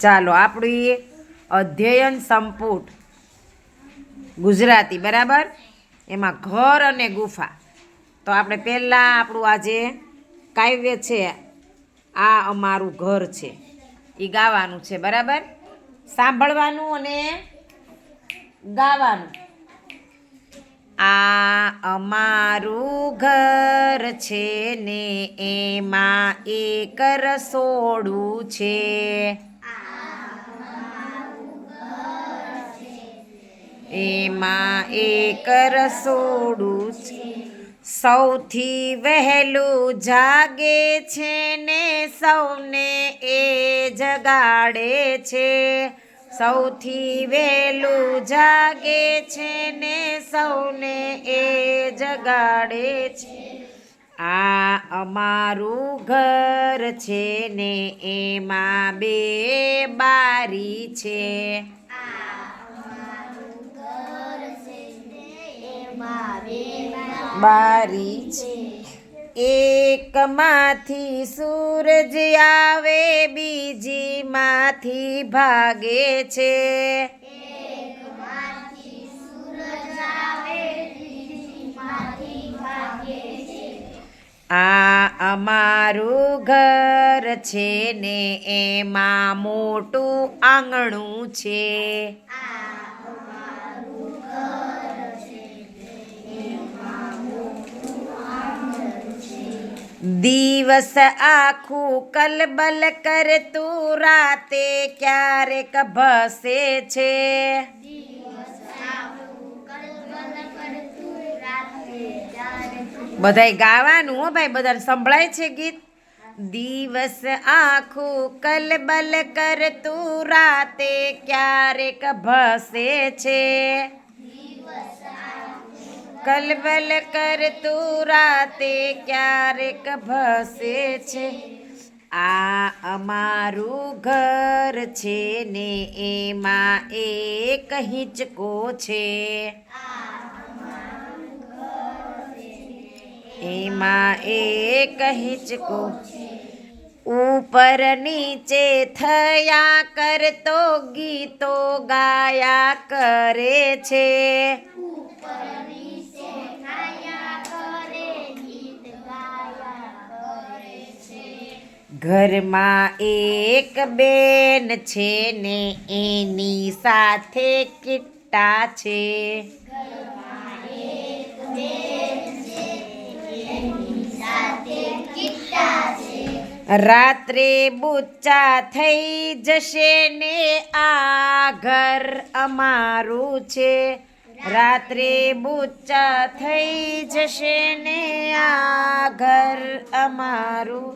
ચાલો, આપણી અધ્યયન સંપુટ ગુજરાતી, બરાબર? એમાં ઘર અને ગુફા. તો આપણે પહેલાં આપણું આજે કાવ્ય છે, આ અમારું ઘર છે. એ ગાવાનું છે, બરાબર? સાંભળવાનું અને ગાવાનું. આ અમારું ઘર છે ને એમાં એક રસોડું છે. એમાં એક રસોડું છે. સૌથી વહેલું જાગે છે ને સૌને એ જગાડે છે. સૌથી વહેલું જાગે છે ને સૌને એ જગાડે છે. આ અમારું ઘર છે ને એમાં બે બારી છે. બારી છે એકમાંથી સૂરજ આવે, બીજીમાંથી ભાગે છે. આ અમારું ઘર છે ને એમાં મોટું આંગણું છે. દિવસ આખું કલબલ કરતું રાતે ક્યારેક ભસે છે બધાય ગાવાનું હો ભાઈ બધાને સંભળાય છે ગીત દિવસ આખું કલબલ કરતું રાતે ક્યારેક ભસે છે કલબલ કરતું રાતે ક્યારેક ભસે છે. આ અમારું ઘર છે ને એમાં એક હિંચકો છે. એમાં એક હિંચકો. ઉપર નીચે થયા કરતો ગીતો ગાયા કરે છે. ઘરમાં એક બેન છે ને એની સાથે કિટ્ટા છે. રાત્રે બુચ્ચા થઈ જશે ને આ ઘર અમારું છે. રાત્રે બુચ્ચા થઈ જશે ને આ ઘર અમારું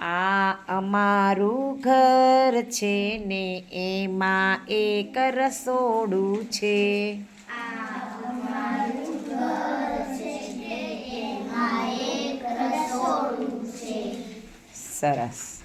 આ અમારું ઘર છે ને એમાં એક રસોડું છે. સરસ.